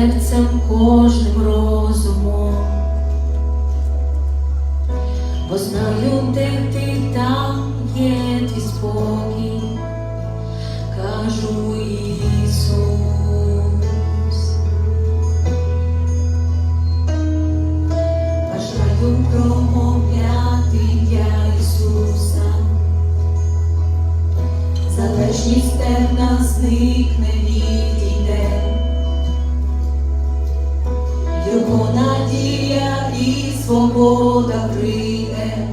серцем, кожним розумом. Бо знаю, де ти там є твій спокій, кажу Ісус. Бажаю промовляти ім'я Ісуса. Залежність темна зникне свобода прийде,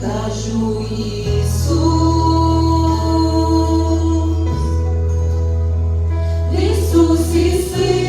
кажу Ісус. В Ісусі сила,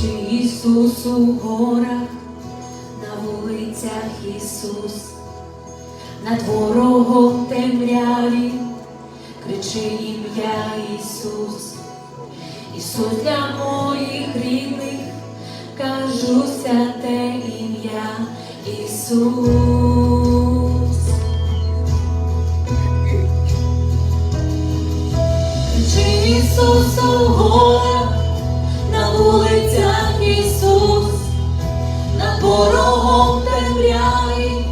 Кричи Ісус у горах, на вулицях Ісус, над ворогом темряві, кричи ім'я Ісус, Ісус для моїх рідних, кажу святе ім'я Ісус. Кричи Ісус у горах, над порогом темряві,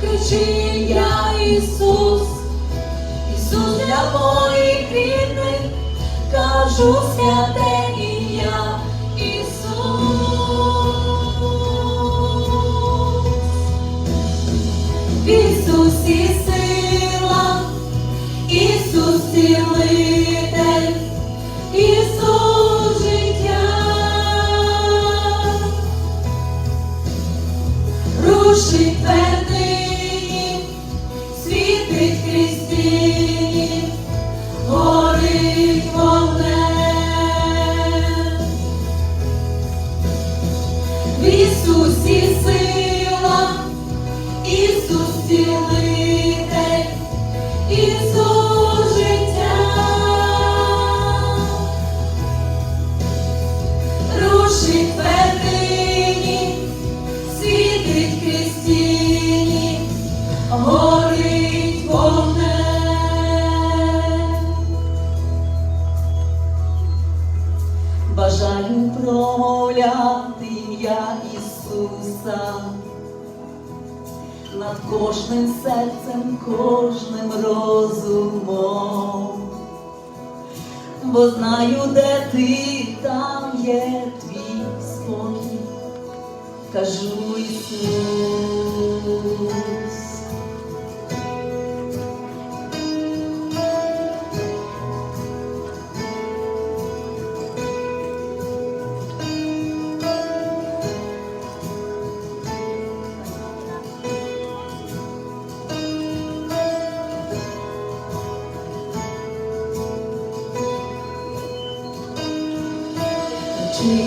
кричи ім'я Ісус, Ісус для моїх рідних, кажу святе ім'я Ісус. В Ісусі сила, Ісус цілитель, Рушить твердині, світить крізь горить вогнем. В Ісусі Бажаю промовляти ім'я Ісуса. Над кожним серцем, кожним розумом, бо знаю, де ти, там є твій спокій, кажу Ісус.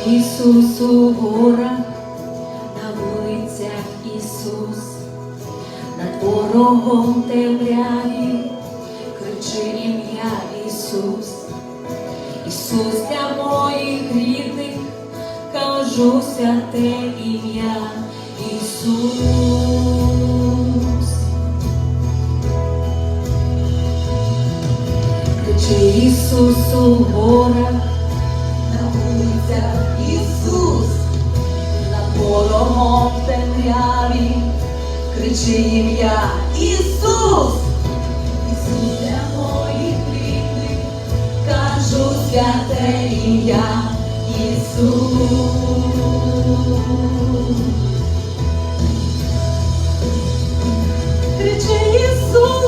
Ісус у горах, Ісус, над ворогом темряві, кричи ім'я Ісус, Ісус для моїх рідних, кажу святе ім'я Ісус. Кричи Ісус у горах, на Ісус, над ворогом в темряві, кричи ім'я Ісус, Ісус для моїх рідних, кажу святе ім'я Ісус. Кричи Ісус,